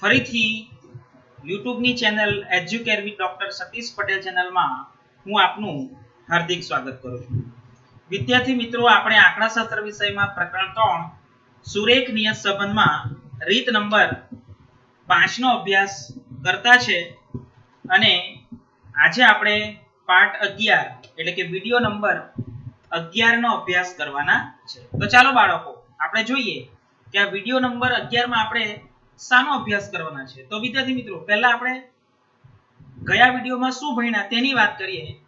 ફરીથી યુટ્યુબની channel Educare doctor Satish Patel ચેનલમાં હું આપનું હાર્દિક સ્વાગત કરું છું. વિદ્યાર્થી મિત્રો, આપણે આંકડાશાસ્ત્ર વિષયમાં પ્રકરણ ત્રણ સુરેખ નિયત સંબંધમાં રીત નંબર પાંચનો અભ્યાસ કરતા છે અને આજે આપણે પાઠ અગિયાર, એટલે કે વીડિયો નંબર અગિયારનો અભ્યાસ કરવાના છે. તો ચાલો બાળકો, આપણે જોઈએ કે આ વીડિયો નંબર અગિયારમાં આપણે શાનો અભ્યાસ કરવાના છે? તો વિદ્યાર્થી મિત્રો, પહેલા આપણે ગયા વિડીયોમાં શું ભણ્યા તેની વાત કરીએ.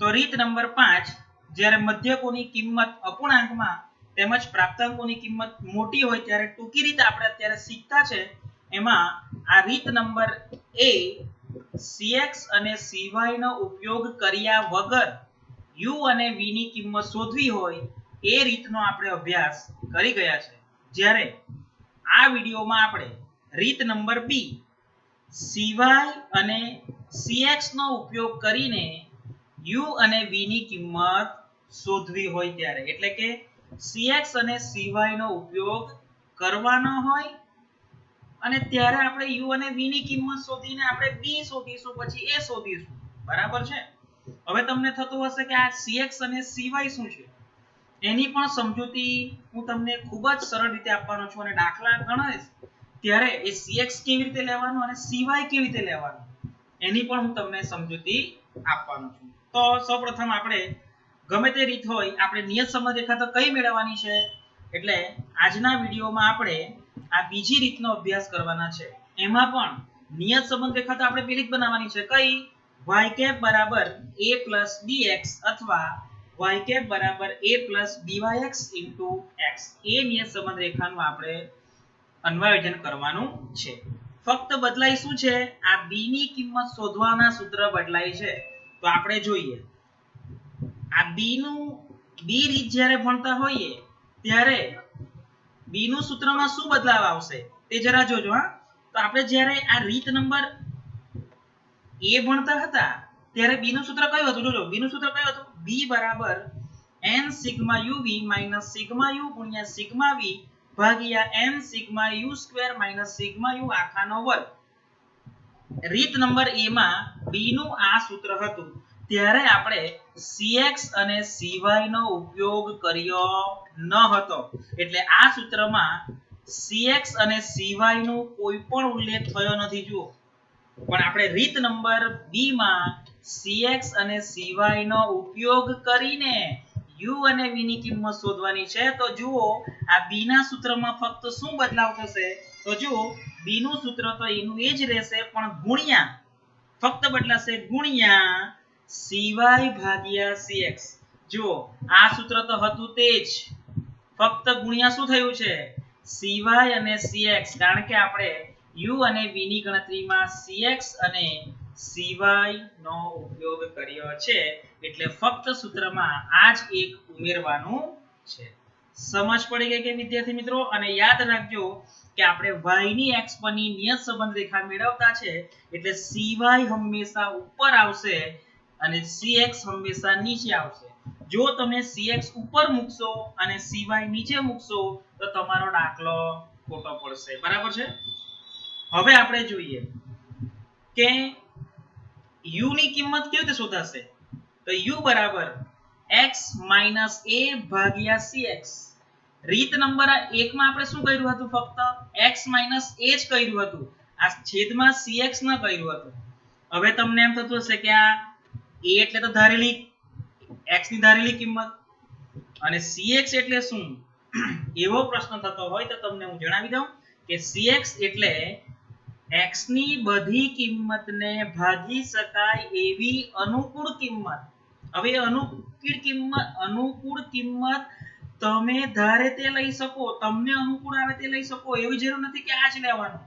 તો રીત નંબર પાંચ, જ્યારે મધ્યકોની કિંમત અપૂર્ણાંકમાં તેમજ પ્રાપ્તાંકોની કિંમત મોટી હોય ત્યારે ટૂંકી રીતે આપણે અત્યારે શીખતા છે. એમાં આ રીત નંબર એ cx અને cy નો ઉપયોગ કર્યા વગર u અને v ની કિંમત શોધવી હોય એ રીતનો આપણે અભ્યાસ કરી ગયા છે. જ્યારે આ વિડીયોમાં આપણે રીત નંબર બી. સીવાય અને cx નો ઉપયોગ કરીને યુ અને વી ની કિંમત શોધવી હોય ત્યારે. એટલે કે સીએક્સ અને સીવાય નો ઉપયોગ કરવાનો હોય અને ત્યારે આપણે યુ અને વી ની કિંમત શોધીને આપણે બી શોધીશું, પછી એ શોધીશું. બરાબર છે? હવે તમને થતું હશે કે આ સીએક્સ અને સીવાય શું છે? એની પણ સમજૂતી હું તમને ખૂબ જ સરળ રીતે આપવાનો છું અને દાખલા ગણીશ ત્યારે એ cx કેવી રીતે લેવાનું અને cy કેવી રીતે લેવાનું, એની પણ હું તમને સમજૂતી આપવાનો છું. તો સૌપ્રથમ આપણે ગમે તે રીત હોય, આપણે નિયત સંબંધ રેખા તો કઈ મેળવવાની છે? એટલે આજના વિડીયોમાં આપણે આ બીજી રીતનો અભ્યાસ કરવાના છે. એમાં પણ નિયત સંબંધ રેખા તો આપણે પેલી જ બનાવવાની છે. કઈ? y કેપ બરાબર a plus dx અથવા y કેપ બરાબર a dyx into x. એ નિયત સંબંધ રેખાનું આપણે અન્વયોજન કરવાનું છે. ફક્ત બદલાઈ શું છે? આ b ની કિંમત શોધવાના સૂત્ર બદલાય છે. તો આપણે જોઈએ. આ b નું, b રીત જ્યારે ભણતા હોઈએ, ત્યારે b નું સૂત્રમાં શું બદલાવ આવશે? તે જરા જોજો, હા. તો આપણે જ્યારે આ રીત નંબર a ભણતા હતા, ત્યારે b નું સૂત્ર કયું હતું? જોજો, b નું સૂત્ર કયું હતું? B બરાબર n sigma uv minus sigma u ગુણ્યા સિગ્મા v ભાગ્યા n sigma u square minus sigma u આખાનો વર્ગ. રીત નંબર a માં b નું આ સૂત્ર હતું. ત્યારે આપણે cx અને cy નો ઉપયોગ કર્યો ન હતો. એટલે આ સૂત્રમાં cx અને cy નો કોઈ પણ ઉલ્લેખ થયો નથી, જુઓ. પણ આપણે રીત નંબર b માં cx અને cy નો ઉપયોગ કરીને u અને v ની કિંમત શોધવાની છે. તો જુઓ, આ b ના સૂત્રમાં ફક્ત શું બદલાવ થશે? તો જુઓ, b નું સૂત્ર તો એનું એ જ રહેશે, પણ ગુણ્યા, ફક્ત બદલાશે ગુણ્યા cy ભાગ્યા cx જુઓ, આ સૂત્ર તો હતું તે જ. ફક્ત ગુણ્યા શું થયું છે? Cy અને cx કારણ કે આપણે u અને v ની ગણતરીમાં cx અને cy નો ઉપયોગ કર્યો છે. એટલે ફક્ત સૂત્રમાં આ જ એક ઉમેરવાનું છે. સમજ પડી ગઈ કે વિદ્યાર્થી મિત્રો? અને યાદ રાખજો કે આપણે y ની x પરની નિયત સંબંધ રેખા મેળવતા છે, એટલે cy હંમેશા ઉપર આવશે અને cx હંમેશા નીચે આવશે. જો તમે cx ઉપર મૂકશો અને cy નીચે મૂકશો, તો તમારો દાખલો ખોટો પડશે. બરાબર છે? હવે આપણે જોઈએ કે u ની કિંમત કેવી રીતે શોધાશે? તો u બરાબર x a cx. રીત નંબર 1 માં આપણે શું કર્યું હતું ફક્ત? x a જ કર્યું હતું. આ છેદમાં cx ન કર્યું હતું. હવે તમને એમ થતું હશે કે આ a એટલે તો ધારેલી x ની ધારેલી કિંમત. અને cx એટલે શું? એવો પ્રશ્ન થતો હોય તો તમને હું જણાવી દઉં કે cx એટલે x ની બધી કિંમતને ભાગી શકાય એવી અનુકૂળ કિંમત. હવે અનુકૂળ કિંમત અનુકૂળ કિંમત તમે ધારે તે લઈ શકો, તમને અનુકૂળ આવે તે લઈ શકો, એવી જરૂર નથી કે આ જ લેવાનું.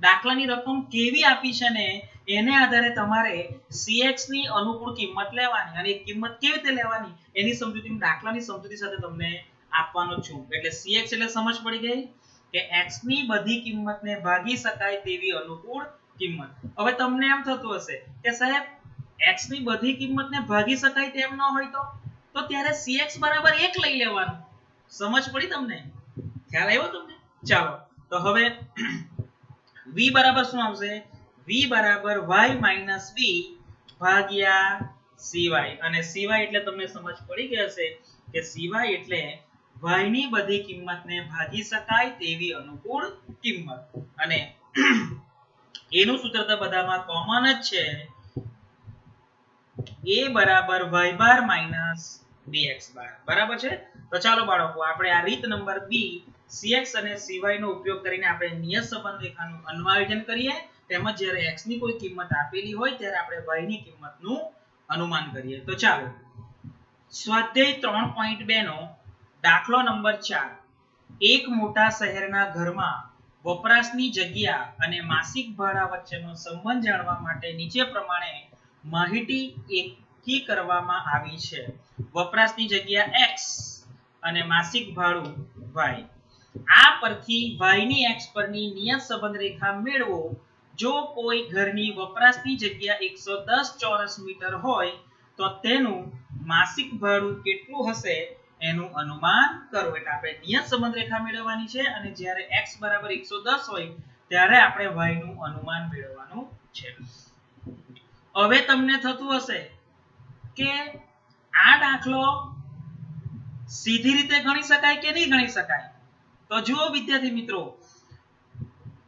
દાખલાની રકમ કેવી આપી છે ને, એને આધારે તમારે cx ની અનુકૂળ કિંમત લેવાની અને કિંમત કેવી રીતે લેવાની, એની સમજૂતી દાખલાની સમજૂતી સાથે તમને આપવાનો છું. એટલે cx એટલે સમજ પડી ગઈ કે x ની બધી કિંમતને ભાગી શકાય તેવી અનુકૂળ કિંમત. હવે તમને એમ થતું હશે કે સાહેબ x ની બધી કિંમતને ભાગી શકાય તેમ ન હોય તો? તો ત્યારે cx બરાબર 1 લઈ લેવાનું. સમજ પડી તમને? ખ્યાલ આવ્યો તમને? ચાલો, તો હવે v બરાબર શું આવશે? V બરાબર y v ભાગ્યા cy અને cy એટલે તમને સમજ પડી ગઈ હશે કે cy એટલે y ની બધી કિંમતને ભાગી શકાય તેવી અનુકૂળ કિંમત. અને એનું સૂત્ર તો બધામાં કોમન જ છે. A બરાબર y bar minus bx bar બરાબર છે? તો ચાલો બાળકો, આપણે આ રીત નંબર b, cx અને cy નો ઉપયોગ કરીને આપણે નિયત સંબંધ રેખાનું અન્વયજન કરીએ. તેમજ જ્યારે x ની કોઈ કિંમત આપેલી હોય, ત્યારે આપણે y ની કિંમતનું અનુમાન કરીએ. તો ચાલો, સ્વાધ્યાય ત્રણ પોઈન્ટ બે નો દાખલો નંબર ચાર. એક મોટા શહેરના ઘરમાં વપરાશની જગ્યા અને માસિક ભાડા વચ્ચેનો સંબંધ જાણવા માટે નીચે પ્રમાણે માહિતી એકઠી કરવામાં આવી છે. વપરાશની જગ્યા x અને માસિક ભાડું y. આ પરથી y ની x પરની નિયત સંબંધ રેખા મેળવો. જો કોઈ ઘરની વપરાશની જગ્યા 110 ચોરસ મીટર હોય, તો તેનું માસિક ભાડું કેટલું હશે એનું અનુમાન કરો. એટલે આપણે નિયત સંબંધ રેખા મેળવવાની છે અને જ્યારે x બરાબર 110 હોય, ત્યારે આપણે y નું અનુમાન મેળવવાનું છે. હવે તમને થતું હશે કે આ દાખલો સીધી રીતે ગણી શકાય કે નહીં ગણી શકાય? તો જુઓ વિદ્યાર્થી મિત્રો,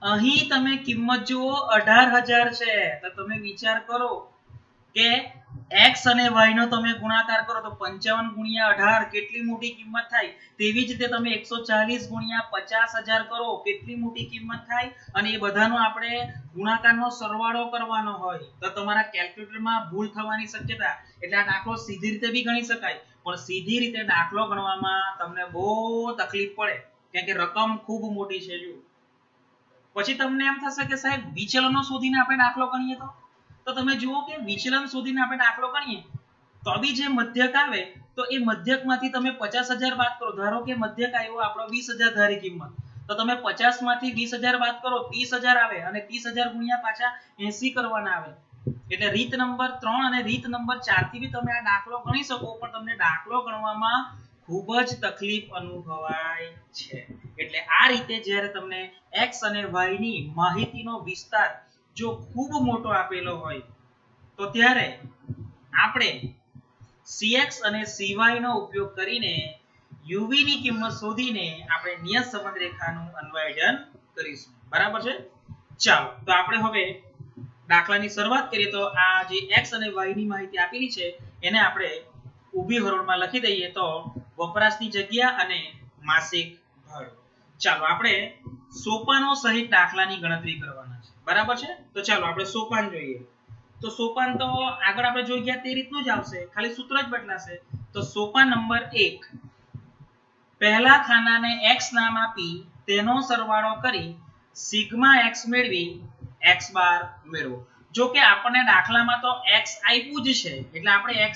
અહીં તમે કિંમત જુઓ અઢાર હજાર છે. તો તમે વિચાર કરો કે x અને y નો તમે ગુણાકાર કરો તો પંચાવન ગુણ્યા અઢાર, કેટલી મોટી કિંમત થાય? તેવી જ રીતે તમે એકસો ચાલીસ ગુણ્યા 50000 કરો, કેટલી મોટી કિંમત થાય? અને એ બધાનો આપણે ગુણાકારનો સરવાળો કરવાનો હોય, તો તમારા કેલ્ક્યુલેટરમાં ભૂલ થવાની શક્યતા. એટલે આ દાખલો સીધી રીતે બી ગણી શકાય, પણ સીધી રીતે દાખલો ગણવામાં તમને બહુ તકલીફ પડે કેમ કે રકમ ખૂબ મોટી છે જો પછી તમને એમ થશે કે સાહેબ, વિચલનો શોધીને આપણે દાખલો ગણીએ તો? તો તમે જુઓ કે વિચલન શોધીને આપણે દાખલો ગણીએ, તો બી જે મધ્યક આવે, તો એ મધ્યકમાંથી તમે પચાસ હજાર બાદ કરો. ધારો કે મધ્યક આવ્યો આપણો વીસ હજાર ધારી કિંમત. તો તમે પચાસમાંથી વીસ હજાર બાદ કરો, ત્રીસ હજાર આવે અને ત્રીસ હજાર ગુણ્યા પાછા એસી કરવાના આવે. એટલે રીત નંબર ત્રણ અને રીત નંબર ચારથી બી તમે આ દાખલો ગણી શકો, પણ તમને દાખલો ગણવામાં ખૂબ જ તકલીફ અનુભવાય છે. એટલે આ રીતે જ્યારે તમને x અને y ની માહિતીનો વિસ્તાર જો ખૂબ મોટો આપેલો હોય, તો ત્યારે આપણે cx અને cy નો ઉપયોગ કરીને uv ની કિંમત શોધીને આપણે નિયત સંબંધ રેખાનું અન્વયજન કરીશું. બરાબર છે? ચાલો, તો આપણે હવે દાખલાની શરૂઆત કરીએ. તો આ જે x અને y ની માહિતી આપેલી છે, એને આપણે ઊભી હરોળમાં લખી દઈએ તો વપરાશની જગ્યા અને માસિક ભાડું. ચાલો, આપણે સોપાનો સહિત દાખલાની ગણતરી કરવાના બરાબર છે? તો ચાલો, આપણે સોપાન જોઈએ. તો સોપાન તો આગળ આપણે જોઈ ગયા તે રીતનું જ આવશે. ખાલી સૂત્ર જ બદલાશે. તો સોપાન નંબર એક. પહેલા ખાનાને x નામ આપી તેનો સરવાળો કરી સિગ્મા x મેળવી x બાર મેળવો. જો કે આપણને દાખલામાં તો x આપ્યું જ છે. એટલે આપણે x,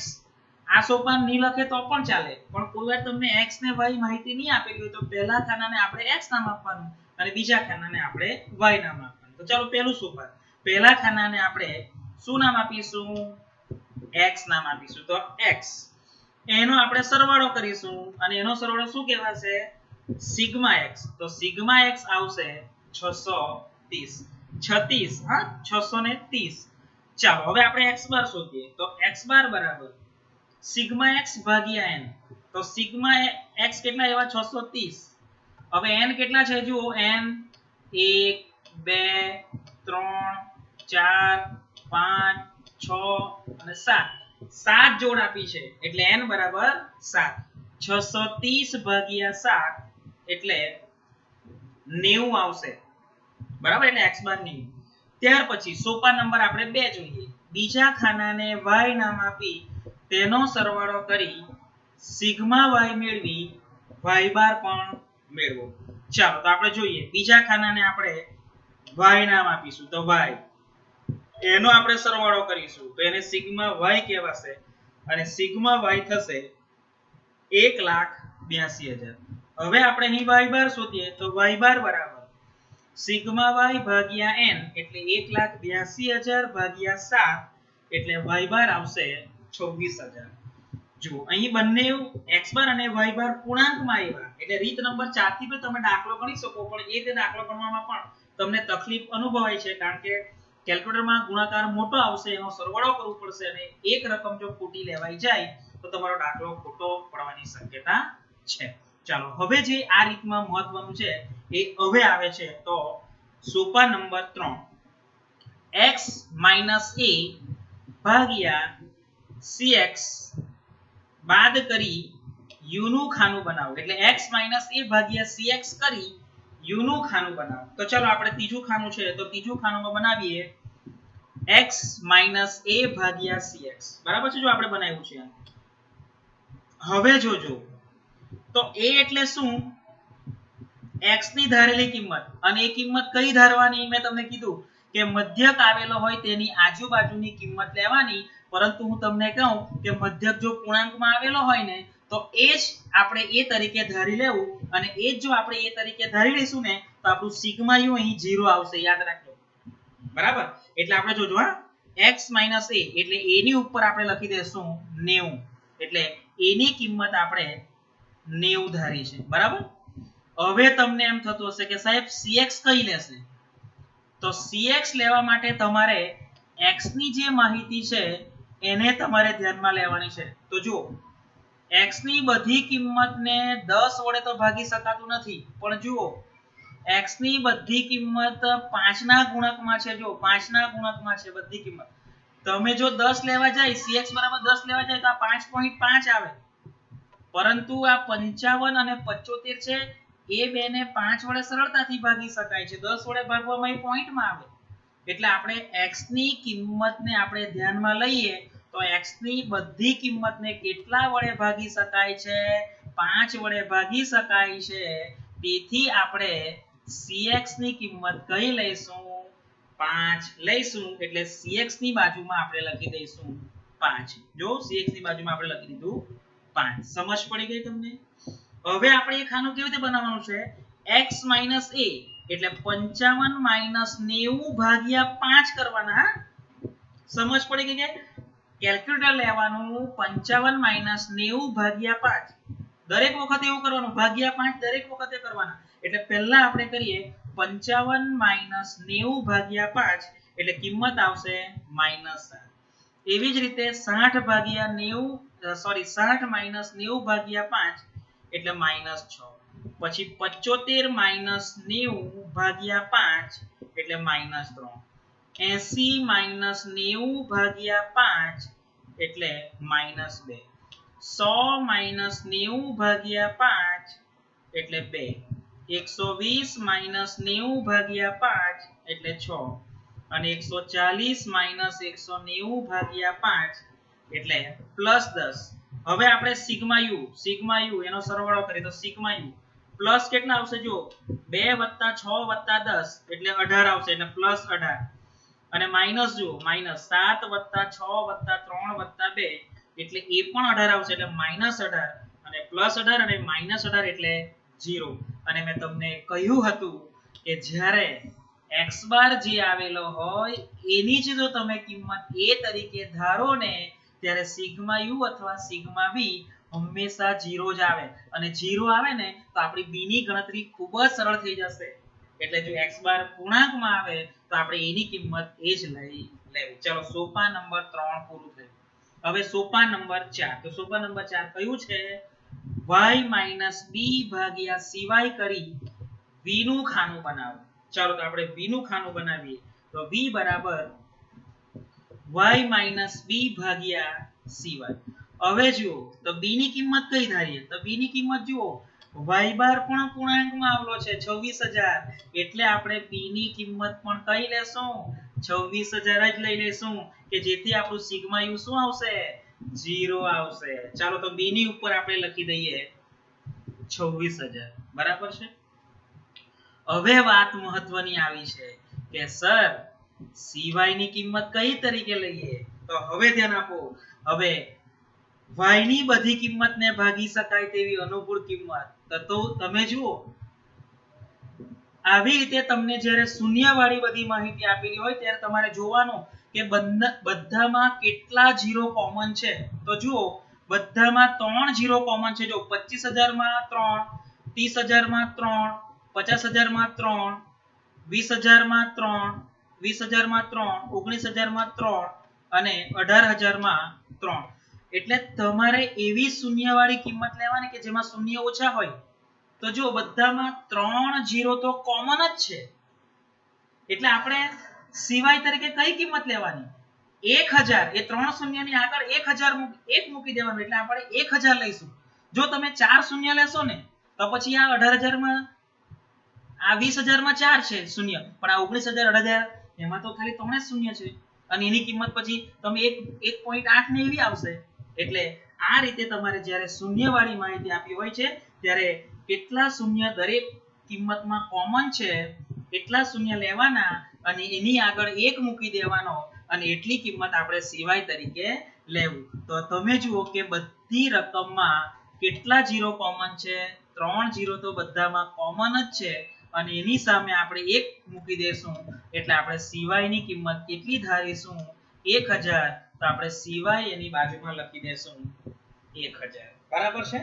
આ સોપાન નહીં લખે તો પણ ચાલે. પણ કોઈ વાર તમને x ને y માહિતી નહીં આપેલી હોય તો પહેલા ખાનાને આપણે x નામ આપવાનું અને બીજા ખાનાને આપણે y નામ આપવાનું. તો ચાલો પહેલું સોપાન પહેલા ખાનાને આપણે શું નામ આપીશું? X નામ આપીશું. તો x. એનો આપણે સરવાળો કરીશું અને એનો સરવાળો શું કહેવાશે? Sigma x. તો સિગ્મા x આવશે 630 36 હા? 630 ચાલો, હવે આપણે x બાર શોધીએ. તો x બાર બરાબર સિગ્મા x ભાગ્યા n. તો સિગ્મા x કેટલા એવા? 630 હવે n કેટલા છે? જુઓ, n 1 2 3 4 5 6 અને સાત. સાત જોડ આપી છે. એટલે n બરાબર 7 630 ભાગ્યા સાત એટલે 90 આવશે. બરાબર? એટલે એક્સ બાર 90 ત્યાર પછી સોપા નંબર આપણે બે જોઈએ. બીજા ખાનાને y નામ આપી તેનો સરવાળો કરી સિગ્મા y મેળવી y બાર પણ મેળવો. ચાલો, તો આપણે જોઈએ. બીજા ખાનાને આપણે y નામ આપીશું. તો y એનો આપણે સરવાળો કરીશું. તો એને સિગ્મા y કહેવાશે અને સિગ્મા y થશે એક લાખ બ્યાસી હજાર. હવે આપણે અહીં y બાર શોધીએ તો y બાર બરાબર. સિગ્મા y ભાગ્યા n એટલે એક લાખ બ્યાસી હજાર ભાગ્યા સાત એટલે y બાર આવશે છવ્વીસ હજાર. જુઓ, અહીં બંને x બાર અને y બાર પૂર્ણાંકમાં આવ્યા. એટલે રીત નંબર 4 થી પણ તમે દાખલો ગણી શકો, પણ એ રીતે દાખલો ગણવામાં પણ તમને તકલીફ અનુભવાય છે, કારણ કે કેલ્ક્યુલેટરમાં ગુણાકાર મોટો આવશે, એનો સરવાળો કરવો પડશે અને એક રકમ જો ખોટી લેવાઈ જાય, તો તમારો દાખલો ખોટો પડવાની શક્યતા છે. ચાલો, હવે જે આ રીતમાં મહત્વનું છે, એ હવે આવે છે, તો સોપા નંબર 3 x a ભાગ્યા cx બાદ કરી u નું ખાનું બનાવો. એટલે x a ભાગ્યા cx કરી u નું ખાનું બનાવો તો ચાલો આપણે ત્રીજું ખાનું છે, તો ત્રીજું ખાનું બનાવીએ x a ભાગ્યા cx. બરાબર છે જો આપણે બનાવ્યું છે હવે જોજો. તો a એટલે શું? x ની ધારેલી કિંમત. અને એ કિંમત કઈ ધારવાની? મેં તમને કીધું કે મધ્યક આવેલો હોય તેની આજુબાજુની કિંમત લેવાની. પરંતુ હું તમને કહું કે મધ્યક જો પૂર્ણાંકમાં આવેલો હોય ને તો એ જ આપણે એ તરીકે ધારી લેવું અને એ જ જો આપણે એ તરીકે ધારી લઈશું ને, તો આપણું સિગ્મા યુ અહીં 0 આવશે, યાદ રાખજો. બરાબર? એટલે આપણે જોજો હા, x a, એટલે a ની ઉપર આપણે લખી દેશું 90 એટલે a ની કિંમત આપણે 90 ધારી છે. બરાબર? હવે તમને એમ થતું હશે કે સાહેબ, cx કઈ લેશે? તો cx લેવા માટે તમારે x ની જે માહિતી છે, એને તમારે ધ્યાનમાં લેવાની છે. તો જુઓ x ની બધી કિંમતને 10 વડે તો ભાગી શકાતું નથી. પણ જુઓ, x ની બધી કિંમત 5 ના ગુણકમાં છે. જો 5 ના ગુણકમાં છે બધી કિંમત. તમે જો 10 લેવા જાય, cx બરાબર 10 લેવા જાય, તો આ 5.5 આવે. પરંતુ આ 55 અને 75 છે, એ બેને 5 વડે સરળતાથી ભાગી શકાય છે. 10 વડે ભાગવામાં એ પોઈન્ટમાં આવે. એટલે આપણે x ની કિંમતને આપણે ધ્યાનમાં લઈએ તો x ની બધી કિંમતને કેટલા વડે ભાગી શકાય છે? 5 વડે ભાગી શકાય છે. તેથી આપણે cx ની કિંમત કઈ લઈશું? 5 લઈશું. એટલે cx ની બાજુમાં આપણે લખી દઈશું 5 જો cx ની બાજુમાં આપણે લખી દીધું 5 સમજ પડી ગઈ તમને? હવે આપણે એ ખાનું કેવી રીતે બનાવવાનું છે? X a એટલે 55 90 ભાગ્યા 5 કરવાના, હા? સમજ પડી ગઈ કે? કેલ્ક્યુલેટર લેવાનું 55 90 ભાગ્યા પાંચ. દરેક વખતે એવું કરવાનું, ભાગ્યા પાંચ દરેક વખતે કરવાના. એટલે પહેલા આપણે કરીએ 55 90 ભાગ્યા પાંચ, એટલે કિંમત આવશે -7 એવી જ રીતે સાઠ ભાગ્યા 90 સોરી 60 90 ભાગ્યા પાંચ, એટલે માઇનસ છ. પછી 75 માઇનસ 90 ભાગ્યા પાંચ, એટલે માઇનસ 3 80 માઇનસ 90 ભાગ્યા પાંચ એટલે માઇનસ બે. સો માઇનસ 90 ભાગ્યા પાંચ એટલે 2 120 માઇનસ 90 ભાગ્યા પાંચ એટલે છ. અને 140 માઇનસ 190 ભાગ્યા પાંચ એટલે પ્લસ દસ. હવે આપણે સિગ્મા યુ સિગ્મા યુ, એનો સરવાળો કરીએ તો સિગ્મા યુ. પ્લસ કેટલા આવશે જો બે વત્તા છ વત્તા દસ એટલે 18 આવશે, એટલે પ્લસ 18 અને માઇનસ જુઓ માઇનસ સાત વત્તા છ વત્તા ત્રણ વત્તા બે, એટલે એ પણ 18 આવશે, એટલે માઇનસ 18 અને પ્લસ 18 અને માઇનસ 18 એટલે ઝીરો અને મેં તમને કહ્યું હતું કે જ્યારે એક્સ બાર જે આવેલો હોય, એની જ જો તમે કિંમત એ તરીકે ધારો ને, ત્યારે સિગ્મા યુ અથવા સિગ્મા વી હંમેશા ઝીરો જ આવે. અને ઝીરો આવે ને, તો આપણી b ની ગણતરી ખૂબ જ સરળ થઈ જશે. એટલે જો એક્સ બાર પૂર્ણાંકમાં આવે તો આપણે એની કિંમત એ જ લઈ લેવી. ચલો સોપા નંબર 3 પૂરું થયું. હવે સોપા નંબર 4 તો સોપા નંબર 4 કયું છે? y b ભાગ્યા સિવાય કરી v નું ખાનું બનાવો. ચાલો, તો આપણે v નું ખાનું બનાવીએ. તો v બરાબર y b ભાગ્યા સિવાય. હવે જુઓ, તો b ની કિંમત કઈ ધારીએ? તો b ની કિંમત જુઓ. Y બાર પણ પૂર્ણાંકમાં આવેલો છે 26000 એટલે આપણે p ની કિંમત પણ કઈ લેશું? 26000 જ લઈ લેશું. કે જેથી આપણું સિગ્મા u શું આવશે? 0 આવશે. ચાલો તો b ની ઉપર આપણે લખી દઈએ. 26000 બરાબર છે? હવે વાત મહત્વની આવી છે કે સર, સિવાયની કિંમત કઈ તરીકે લઈએ? તો હવે ધ્યાન આપો. હવે y ની બધી કિંમતને ભાગી શકાય તેવી અનુકૂળ કિંમત. તો તમે જુઓ. આવી રીતે તમને જ્યારે શૂન્યવાળી બધી માહિતી આપેલી હોય ત્યારે તમારે જોવાનું કે બધામાં કેટલા ઝીરો કોમન છે. તો જુઓ, બધામાં ત્રણ જીરો કોમન છે. જો પચીસ હજારમાં ત્રણ, ત્રીસ હજારમાં ત્રણ, પચાસ હજારમાં ત્રણ, વીસ હજારમાં ત્રણ, વીસ હજારમાં ત્રણ, ઓગણીસ હજારમાં ત્રણ અને અઢાર હજારમાં ત્રણ. એટલે તમારે એવી શૂન્યવાળી કિંમત લેવાની કે જેમાં શૂન્ય ઓછા હોય? તો જો બધામાં ત્રણ જીરો તો કોમન જ છે. એટલે આપણે સિવાય તરીકે કઈ કિંમત લેવાની? એક હજાર. એ ત્રણ શૂન્યની આગળ એક હજાર એક મૂકી દેવાનું. એટલે આપણે એક હજાર લઈશું. જો તમે ચાર શૂન્ય લેશો ને, તો પછી આ અઢાર હજારમાં, આ વીસ હજારમાં ચાર છે શૂન્ય. પણ આ ઓગણીસ હજાર, અઢાર હજાર, એમાં તો ખાલી ત્રણ જ શૂન્ય છે. અને એની કિંમત પછી તમે એક એક પોઈન્ટ આઠ ને એવી આવશે. એટલે આ રીતે તમારે જ્યારે શૂન્યવાળી માહિતી આપી હોય છે, ત્યારે કેટલા શૂન્ય દરેક કિંમતમાં કોમન છે, એટલા શૂન્ય લેવાના અને એની આગળ એક મૂકી દેવાનો અને એટલી કિંમત આપણે સિવાય તરીકે લેવું. તો તમે જુઓ કે બધી રકમમાં કેટલા જીરો કોમન છે, ત્રણ જીરો તો બધામાં કોમન જ છે અને એની સામે આપણે એક મૂકી દેશું. એટલે આપણે સિવાયની કિંમત કેટલી ધારીશું? એક હજાર તો આપણે સિવાય એની બાજુમાં લખી દેશું 1000 બરાબર છે?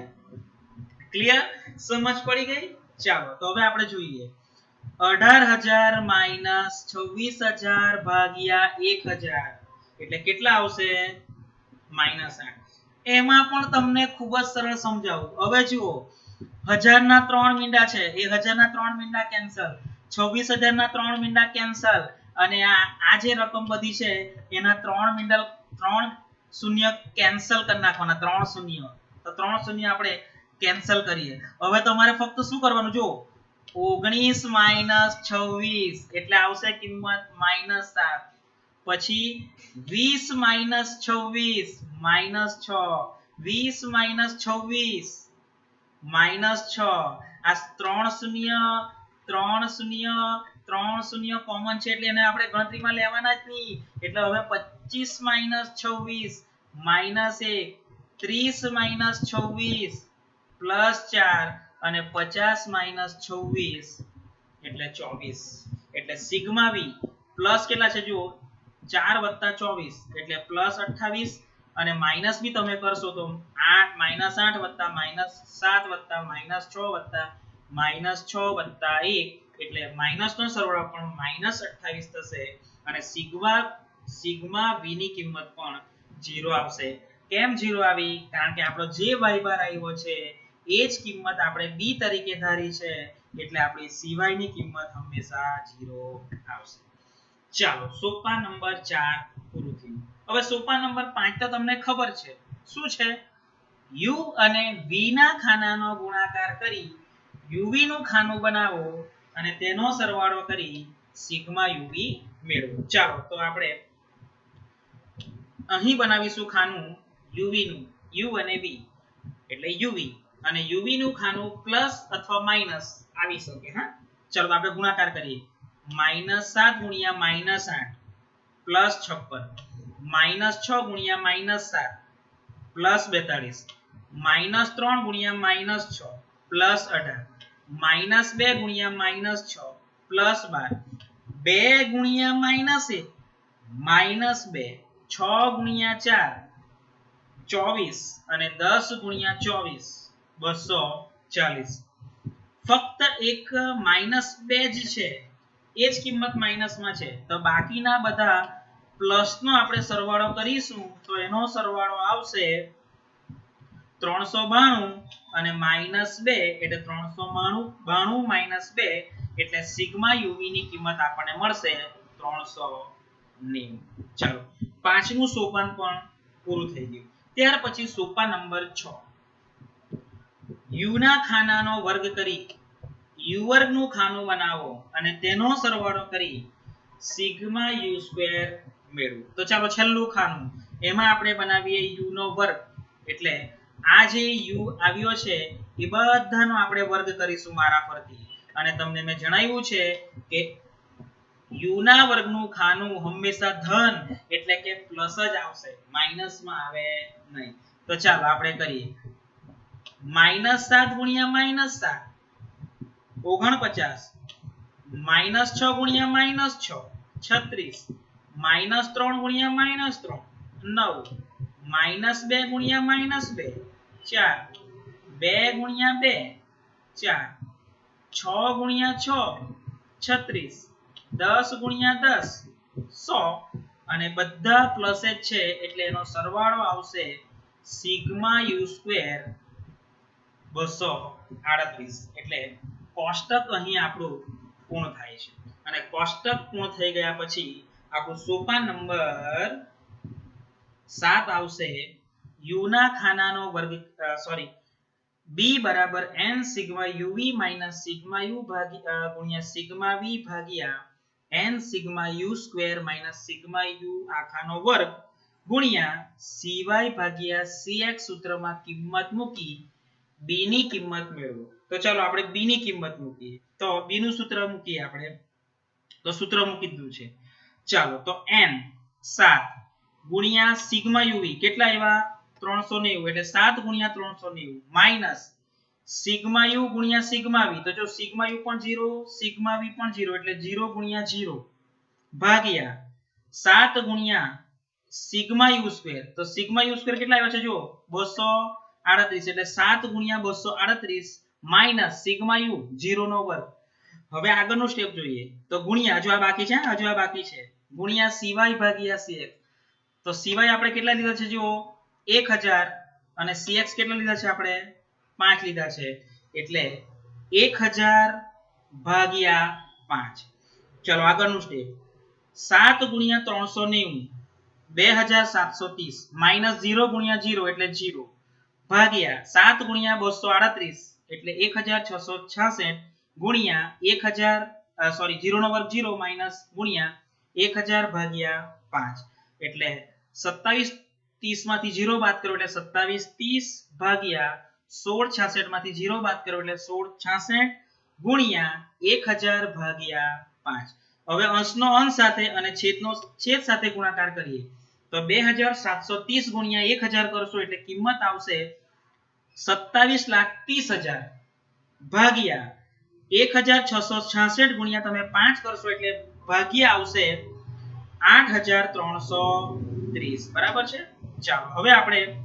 ક્લિયર સમજ પડી ગઈ? ચાલો, તો હવે આપણે જોઈએ. 18000 માઇનસ 26000 ભાગ્યા 1000 એટલે કેટલા આવશે? માઇનસ આઠ. એમાં પણ તમને ખૂબ જ સરળ સમજાવું. હવે જુઓ. હજારના ત્રણ મીંડા છે. એ હજારના ત્રણ મીંડા કેન્સલ. છવ્વીસ હજારના ત્રણ મીંડા કેન્સલ. અને આ આ જે રકમ બધી છે, એના ત્રણ મિડલ ત્રણ શૂન્ય કેન્સલ કરી નાખવાના, ત્રણ શૂન્ય. તો ત્રણ શૂન્ય આપણે કેન્સલ કરીએ. હવે તમારે ફક્ત શું કરવાનું? જો ઓગણીસ માઇનસ છવ્વીસ, એટલે આવશે કિંમત માઇનસ સાત. પછી વીસ માઇનસ છવ્વીસ, માઇનસ છ. વીસ માઇનસ છવ્વીસ, માઇનસ છ. આ ત્રણ શૂન્ય ત્રણ શૂન્ય ત્રણ શૂન્ય કોમન છે એટલે એને આપણે ગણતરીમાં લેવાના જ નહીં. એટલે હવે પચીસ માઇનસ છવ્વીસ, માઇનસ એક, ત્રીસ માઇનસ છવ્વીસ, પ્લસ ચાર, અને પચાસ માઇનસ છવ્વીસ, એટલે ચોવીસ. એટલે સિગ્મા વી, પ્લસ કેટલા છે જુઓ? ચાર વત્તા ચોવીસ, એટલે પ્લસ અઠ્ઠાવીસ, અને માઇનસ બી તમે કરશો તો આઠ માઇનસ આઠ વત્તા માઇનસ સાત વત્તા માઇનસ છ વત્તા માઇનસ છ વત્તા એક એટલે માઇનસ નો સરવાળો પણ માઇનસ અઠ્ઠાવીસ થશે અને સિગ્મા સિગ્મા વી ની કિંમત પણ ઝીરો આવશે. કેમ ઝીરો આવી? કારણ કે આપણો જે y બાર આવ્યો છે, એ જ કિંમત આપણે b તરીકે ધારી છે, એટલે આપણી સિવાયની કિંમત હંમેશા ઝીરો આવશે. ચાલો, સોપા નંબર ચાર પૂરું થયું. હવે સોપા નંબર પાંચ તો તમને ખબર છે. શું છે? U અને v ના ખાનાનો ગુણાકાર કરી uv નું ખાનું બનાવો અને તેનો સરવાળો કરી સિગ્મા uv મેળવો. ચાલો, તો આપણે અહીં બનાવીશું ખાનું યુવી નું. યુ અને બી. એટલે યુવી અને યુવી નું ખાનું પ્લસ અથવા માઇનસ આવી શકે, હા? ચલો આપણે ગુણાકાર કરીએ. માઇનસ સાત ગુણ્યા માઇનસ આઠ પ્લસ છપ્પન. માઇનસ છ ગુણ્યા માઇનસ સાત પ્લસ બેતાળીસ. માઇનસ ત્રણ ગુણ્યા માઇનસ છ પ્લસ અઢાર. માઇનસ બે ગુણ્યા માઇનસ છ પ્લસ બાર. બે ગુણ્યા માઇનસ એક માઇનસ બે, છ ગુણ્યા ચાર, ચોવીસ અને દસ ગુણ્યા ચોવીસ, બસો ચાલીસ. ફક્ત એક માઇનસ બે જ છે, એ જ કિંમત માઇનસમાં છે. તો બાકીના બધા પ્લસનો આપણે સરવાળો કરીશું, તો એનો સરવાળો આવશે ત્રણસો બાણું અને માઇનસ બે એટલે ત્રણસો બાણું બાણું માઇનસ બે એટલે સિગ્મા યુવી ની કિંમત આપણને મળશે ત્રણસો નેવું ચાલો. પાંચમું સોપાન પણ પૂરું થઈ ગયું. ત્યાર પછી સોપા નંબર છ. યુના ખાનાનો વર્ગ કરી, યુ વર્ગનું ખાનું બનાવો અને તેનો સરવાળો કરી સિગ્મા યુ સ્ક્વેર મેળવો. તો ચાલો છેલ્લું ખાનું. એમાં આપણે બનાવીએ યુ નો વર્ગ. એટલે આ જે યુ આવ્યો છે, એ બધાનો આપણે વર્ગ કરીશું મારા ફરતી. અને તમને મેં જણાવ્યું છે કે યુ વર્ગનું ખાનું હંમેશા ધન એટલે કે પ્લસ જ આવશે. માઇનસ આવે નહીં. તો ચાલો આપણે કરીએ. માઇનસ સાત ગુણ્યા માઇનસ સાત. ઓગણપચાસ. માઇનસ છ ગુણ્યા માઇનસ છ. છત્રીસ. માઇનસ ત્રણ ગુણ્યા માઇનસ ત્રણ. નવ. માઇનસ બે ગુણ્યા માઇનસ બે, ચાર. બે ગુણ્યા બે, ચાર. છ ગુણ્યા છ, છત્રીસ. દસ ગુણ્યા દસ, સો. અને બધા પ્લસ જ છે એટલે એનો સરવાળો આવશે સિગ્મા યુ સ્ક્વેર બસો આડત્રીસ. એટલે કોષ્ટક અહીં આપણું પૂર્ણ થાય છે. અને કોષ્ટક પૂર્ણ થઈ ગયા પછી આપણું સોપા નંબર સાત આવશે. યુના ખાનાનો વર્ગ સોરી b બરાબર n sigma uv minus sigma u ભાગ્યા ગુણ્યા સિગ્મા v ભાગ્યા n sigma u square minus sigma u આખાનો વર્ગ ગુણ્યા cy ભાગ્યા cx સૂત્રમાં કિંમત મૂકી b ની કિંમત મેળવો. તો ચાલો આપણે b ની કિંમત મૂકીએ. તો b નું સૂત્ર મૂકીએ આપણે. તો સૂત્ર મૂકી દીધું છે. ચાલો, તો n 7 ગુણ્યા સિગ્મા યુવી કેટલા આવ્યા? 390 એટલે સાત ગુણ્યા ત્રણસો નેવું. માઇનસ સિગ્મા યુ ગુણ્યા સિગ્મા વી. તો જો સિગ્મા યુ પણ 0 સિગ્મા વી પણ 0 એટલે 0 ગુણ્યા 0 ભાગ્યા સાત ગુણ્યા સિગ્મા યુ સ્ક્વેર. તો સિગ્મા યુ સ્ક્વેર કેટલા આવ્યા છે? જો 238 એટલે સાત ગુણ્યા બસો આડત્રીસ માઇનસ સિગ્મા યુ 0 નો વર્ગ. હવે આગળનું સ્ટેપ જોઈએ. તો ગુણ્યા, હજુ આ બાકી છે, હજુ આ બાકી છે. ગુણ્યા સિવાય ભાગ્યા cx તો cy આપણે કેટલા લીધા છે જુઓ? 1000 અને સીએક્સ કેટલા લીધા છે આપણે? પાંચ લીધા છે. એટલે 1000 ભાગ્યા પાંચ. ચલો આગળનું સ્ટેપ સાત ગુણ્યા 390 2730 માઇનસ 0 ગુણ્યા ઝીરો એટલે ઝીરો. ભાગ્યા સાત ગુણ્યા 238 એટલે 1666 ગુણ્યા 1000 સોરી ઝીરો નો વર્ગ ઝીરો માઇનસ ગુણ્યા 1000 ભાગ્યા પાંચ. એટલે 27 30 માંથી જીરો બાદ કરો એટલે 27 30 ભાગ્યા સોળ છાસઠમાંથી જીરો બાદ કરો એટલે 16 66 ગુણ્યા એક હજાર ભાગ્યા પાંચ. હવે અંશનો અંશ સાથે અને છેદનો છેદ સાથે ગુણાકાર કરીએ. તો 2730 ગુણ્યા 1000 કરશો એટલે કિંમત આવશે 27 લાખ ત્રીસ હજાર ભાગ્યા 1666 ગુણ્યા તમે પાંચ કરશો એટલે ભાગ્યા આવશે 8330 બરાબર છે? ચાલો, હવે આપણે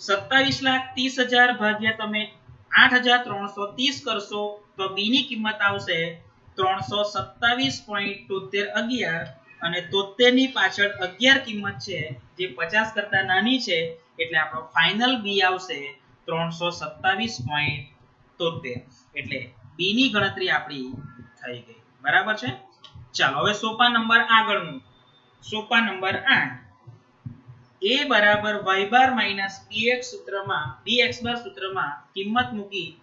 27 લાખ 30000 ભાગ્યા તમે 8330 કરશો, તો બી ની કિંમત આવશે 327.7311 અને 73 ની પાછળ 11 કિંમત છે, જે 50 કરતા નાની છે, એટલે આપણો ફાઇનલ બી આવશે 327.73 એટલે બી ની ગણતરી આપણી થઈ ગઈ. બરાબર છે? ચાલો, હવે સોપા નંબર આગળનું. સોપાન નંબર 8 a બરાબર y બાર માઇનસ bx સૂત્રમાં, bx બાર સૂત્રમાં કિંમત મૂકી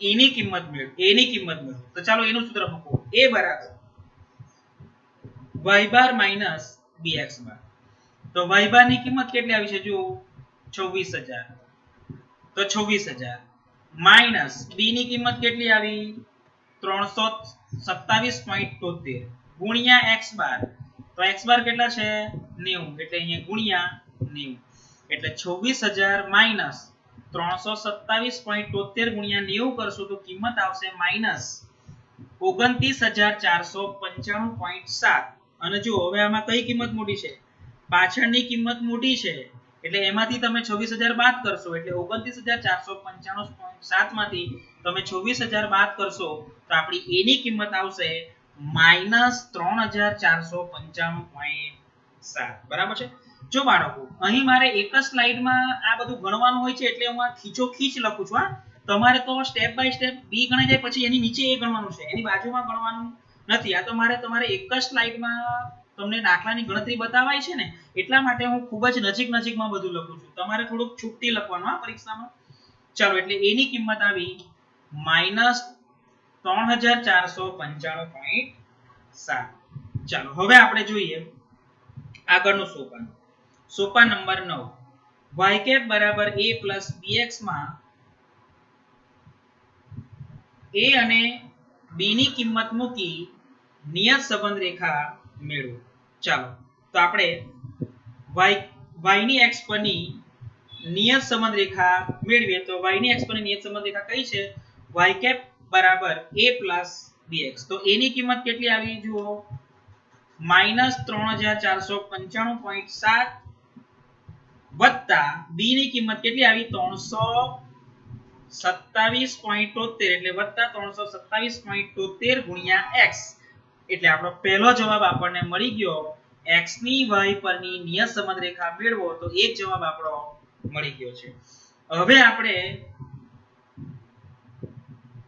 a ની કિંમત મેળવો a ની કિંમત મેળવો. તો ચાલો એનું સૂત્ર મૂકો. a બરાબર y bar minus bx bar. તો y બારની કિંમત કેટલી આવી છે જુઓ 26000 તો 26000 માઇનસ b ની કિંમત કેટલી આવી? 327.73 ગુણ્યા x બાર. તો x બાર કેટલા છે? 90 એટલે અહીંયા ગુણ્યા 90 એટલે 26000 માઇનસ 327.73 ગુણ્યા 90 કરશો તો કિંમત આવશે માઇનસ 29495.7 અને જો હવે આમાં કઈ કિંમત મોટી છે? પાછળની કિંમત મોટી છે. એટલે એમાંથી તમે 26000 બાદ કરશો. એટલે 29495.7 માંથી તમે 26000 બાદ કરશો તો આપણી a ની કિંમત આવશે માઇનસ 3455.7 બરાબર છે? જો બાળકો, અહીં મારે એક જ સ્લાઇડમાં આ બધું ગણવાનું હોય છે એટલે હું આ ખીચો ખીચ લખું છું, હા. તમારે તો સ્ટેપ બાય સ્ટેપ બી ગણાઈ જાય, પછી એની નીચે એ ગણવાનું છે. એની બાજુમાં ગણવાનું નથી. આ તો મારે તમારે એક જ સ્લાઇડમાં તમને દાખલાની ગણતરી બતાવાય છે ને, એટલા માટે હું ખૂબ જ નજીક નજીકમાં બધું લખું છું. તમારે થોડુંક છૂટતી લખવાનું, હા, પરીક્ષામાં. ચાલો, એટલે એની કિંમત આવી માઇનસ ચાલો, હવે આપણે જોઈએ આગળનું સોપાન. સોપાન નંબર નવ. વાય કેપ બરાબર એ પ્લસ બીએક્સમાં એ અને બી ની કિંમત મૂકી નિયત સંબંધ રેખા મેળવો. ચાલો, તો આપણે વાય y ની એક્સ પરની નિયત સંબંધ રેખા મેળવીએ. તો વાયની એક્સ પરની નિયત સંબંધ રેખા કઈ છે? વાય કેપ બરાબર a પ્લસ bx. તો a ની કિંમત કેટલી આવી જુઓ? માઇનસ ત્રણ હજાર ચારસો પંચાણું પોઈન્ટ સાત વત્તા બી ની કિંમત કેટલી આવી? ત્રણસો સત્તાવીસ પોઈન્ટ તોતેર. એટલે વત્તા ત્રણસો સત્તાવીસ પોઈન્ટ તોતેર ગુણ્યા એક્સ એટલે આપણો પહેલો જવાબ આપણને મળી ગયો x ની y પરની નિયત સંબંધ રેખા મેળવો તો એક જવાબ આપણો મળી ગયો છે. હવે આપણે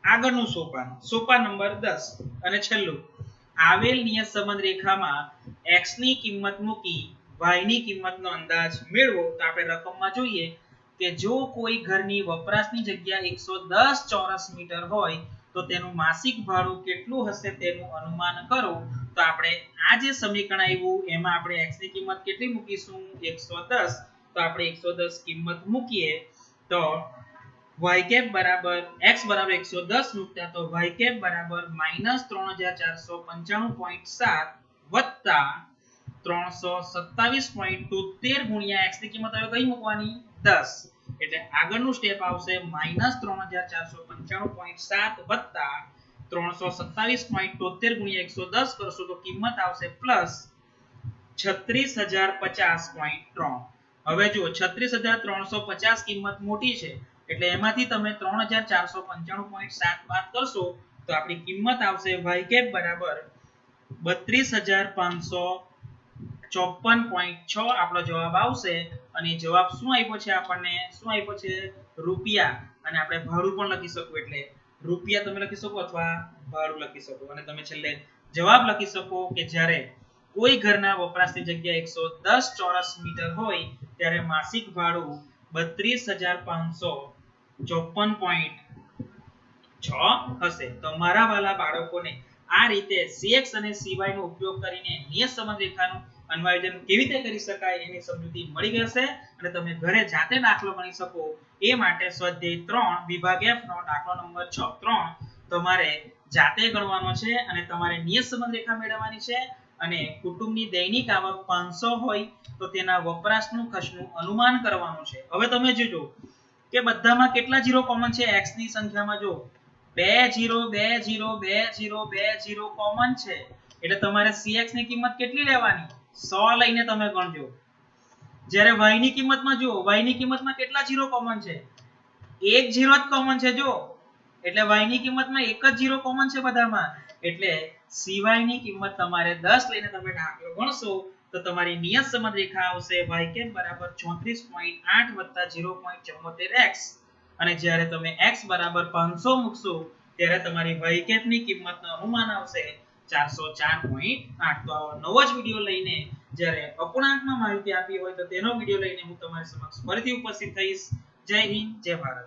આગળનું સોપાન. સોપાન નંબર 10 અને છેલ્લું. આવેલ નિયત સંબંધ રેખામાં x ની કિંમત મૂકી y ની કિંમતનો અંદાજ મેળવો તો આપણે રકમમાં જોઈએ કે જો કોઈ ઘરની વપરાશની જગ્યા 110 ચોરસ મીટર હોય તો તેનું માસિક ભાડું કેટલું હશે તેનું અનુમાન કરો. તો આપણે આ જે સમીકરણ આવ્યું એમાં આપણે x ની કિંમત કેટલી મૂકીશું? 110 તો આપણે 110 કિંમત મૂકીએ તો y કેપ બરાબર x બરાબર 110 મૂકતા તો y કેપ બરાબર -3495.7 વત્તા 327.73 ગુણ્યા x ની કિંમત હવે કઈ મૂકવાની? 10 એટલે આગળનું સ્ટેપ આવશે -3495.7 વત્તા 327.73 ગુણ્યા 110 કરશો તો કિંમત આવશે પ્લસ 36050.3 હવે જુઓ 36350 કિંમત મોટી છે. એટલે એમાંથી તમે 3495.7 બાદ કરશો, તો આપણી કિંમત આવશે y કેપ બરાબર 32554.6 આપણો જવાબ આવશે. અને જવાબ શું આપ્યો છે આપણને? શું આપ્યો છે? રૂપિયા. અને આપણે ભાડું પણ લખી શકો એટલે રૂપિયા તમે લખી શકો અથવા ભાડું લખી શકો. અને તમે છેલ્લે જવાબ લખી શકો કે જ્યારે કોઈ ઘરના વપરાશની જગ્યા 110 ચોરસ મીટર હોય, ત્યારે માસિક ભાડું 32554.6 હશે. તમારા વાલા બાળકોને આ રીતે cx અને cy ઉપયોગ કરીને નિયત સંબંધ રેખાનું અન્વયજન કેવી રીતે કરી શકાય એની સમજૂતી મળી ગઈ અને તમે ઘરે જાતે દાખલો ગણી શકો એ માટે સ્વાધ્યાય 3 વિભાગ F નો દાખલો નંબર 6 3 તમારે જાતે ગણવાનો છે અને તમારે નિયત સંબંધ રેખા મેળવવાની છે અને કુટુંબની દૈનિક આવક 500 હોય તો તેના વપરાશનું ખર્ચનું અનુમાન કરવાનું છે. હવે તમે જોજો કે બધામાં કેટલા જીરો કોમન છે? X ની સંખ્યામાં જો બે જીરો બે જીરો બે જીરો બે જીરો કોમન છે, એટલે તમારે cx ની કિંમત કેટલી લેવાની? 100 લઈને તમે ગણજો. જ્યારે y ની કિંમતમાં જો y ની કિંમતમાં કેટલા જીરો કોમન છે? એક જીરો જ કોમન છે જો. એટલે y ની કિંમતમાં એક જ જીરો કોમન છે બધામાં. એટલે cy ની કિંમત તમારે 10 લઈને તમે દાખલો ગણશો. તો તમારી નિયત સમરેખા રેખા આવશે y કેમ બરાબર 34.8 0.74x અને જ્યારે તમે x બરાબર 500 મૂકશો, ત્યારે તમારી y કેપની કિંમતનું અનુમાન આવશે 404.8 તો આવો નવો જ વિડિયો લઈને જ્યારે અપૂર્ણાંકમાં માહિતી આપી હોય તો તેનો વિડિયો લઈને હું તમારી સમક્ષ ફરીથી ઉપસ્થિત થઈશ. જય હિન્દ, જય ભારત.